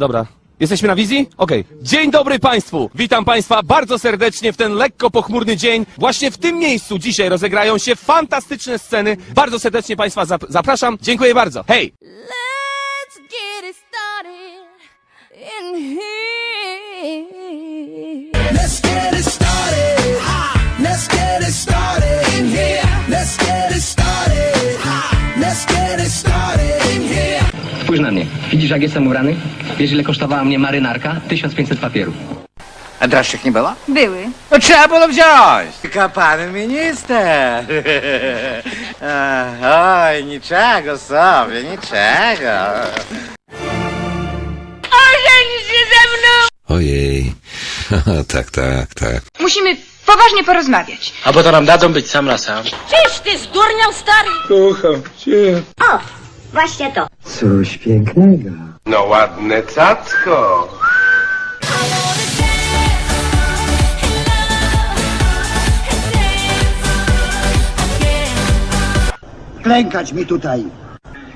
Dobra. Jesteśmy na wizji? Okej. Dzień dobry Państwu! Witam Państwa bardzo serdecznie w ten lekko pochmurny dzień. Właśnie w tym miejscu dzisiaj rozegrają się fantastyczne sceny. Bardzo serdecznie Państwa zap- zapraszam. Dziękuję bardzo. Hej! Widzisz, jak jestem ubrany? Wiesz, ile kosztowała mnie marynarka? 1500 papierów. A droższych nie było? Były. No trzeba było wziąć. Tylko pan minister. Oj, niczego sobie, niczego. Ożeń się ze mną! Ojej. tak, tak, tak. Musimy poważnie porozmawiać. A bo to nam dadzą być sam na sam. Czyż ty zdurniał stary? Właśnie to. No ładne cacko. Klękać mi tutaj.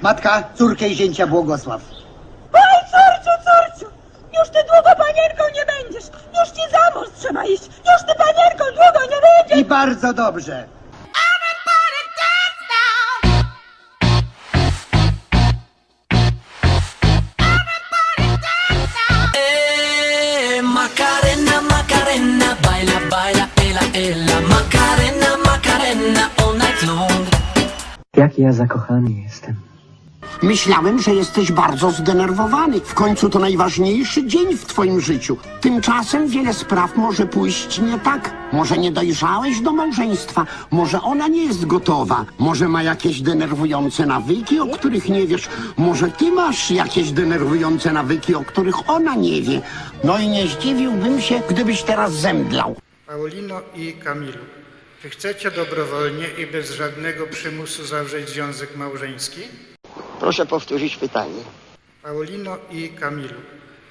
Matka, córkę i zięcia błogosław. Oj, córciu, córciu! Już ty długo panienką nie będziesz! Już ci za mąż trzeba iść! Już ty panienką długo nie będziesz! I bardzo dobrze. Jaki ja zakochany jestem. Myślałem, że jesteś bardzo zdenerwowany. W końcu to najważniejszy dzień w twoim życiu. Tymczasem wiele spraw może pójść nie tak. Może nie dojrzałeś do małżeństwa. Może ona nie jest gotowa. Może ma jakieś denerwujące nawyki, o których nie wiesz. Może ty masz jakieś denerwujące nawyki, o których ona nie wie. No i nie zdziwiłbym się, gdybyś teraz zemdlał. Paulino i Kamilu, czy chcecie dobrowolnie i bez żadnego przymusu zawrzeć związek małżeński? Proszę powtórzyć pytanie. Paulino i Kamilu,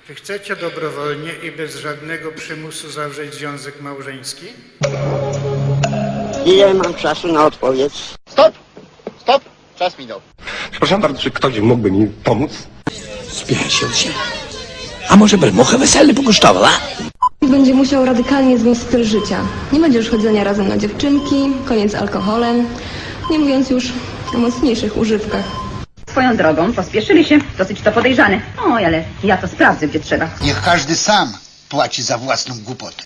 czy chcecie dobrowolnie i bez żadnego przymusu zawrzeć związek małżeński? Ile mam czasu na odpowiedź? Stop! Stop! Czas minął. Przepraszam bardzo, czy ktoś mógłby mi pomóc? Spieszył się. A może belmuchę wesele pokosztowała? Będzie musiał radykalnie zmienić styl życia. Nie będzie już chodzenia razem na dziewczynki, koniec z alkoholem, nie mówiąc już o mocniejszych używkach. Swoją drogą pospieszyli się. Dosyć to podejrzane. Oj, ale ja to sprawdzę, gdzie trzeba. Niech każdy sam płaci za własną głupotę.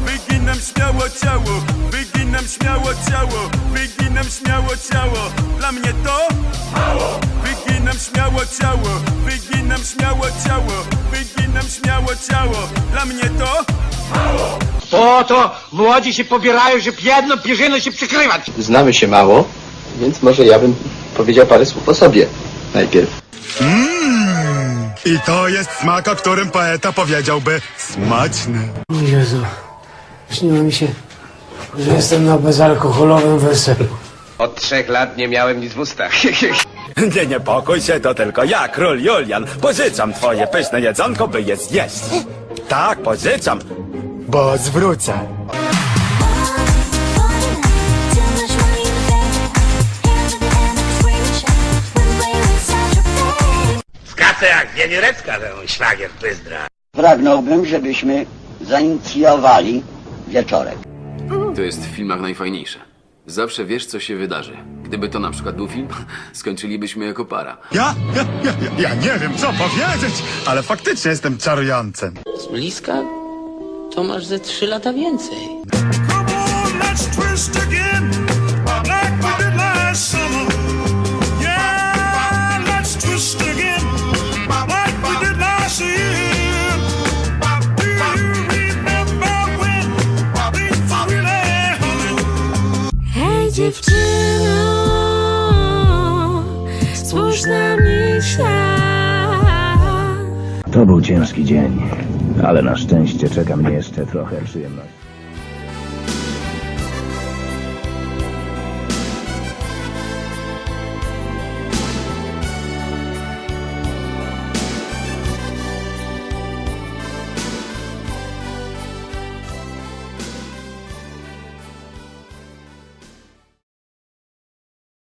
Wyginam śmiało ciało, wyginam śmiało ciało, wyginam śmiało ciało. Dla mnie to mało. Wyginam śmiało ciało, wyginam śmiało ciało, wyginam śmiało ciało. Dla mnie to Po to młodzi się pobierają, żeby jedną pierzyną się przykrywać. Znamy się mało, więc może ja bym powiedział parę słów o sobie najpierw. I to jest smak, o którym poeta powiedziałby smaczny. Jezu, śniło mi się, że jestem na bezalkoholowym weselu. Od trzech lat nie miałem nic w ustach. Nie niepokój się, to tylko ja, król Julian. Pożyczam twoje pyszne jedzonko, by je zjeść. Tak, pożyczam, bo zwrócę. Skaczę jak Wienierecka, ten szlagier pyzdra. Pragnąłbym, żebyśmy zainicjowali wieczorek. To jest w filmach najfajniejsze. Zawsze wiesz, co się wydarzy. Gdyby to na przykład był film, skończylibyśmy jako para. Ja? Ja, ja, ja, ja nie wiem, co powiedzieć, ale faktycznie jestem czarującym. Z bliska to masz ze trzy lata więcej. let's twist again, dziewczyno, spójrz na świat. To był ciężki dzień, ale na szczęście czeka mnie jeszcze trochę przyjemności.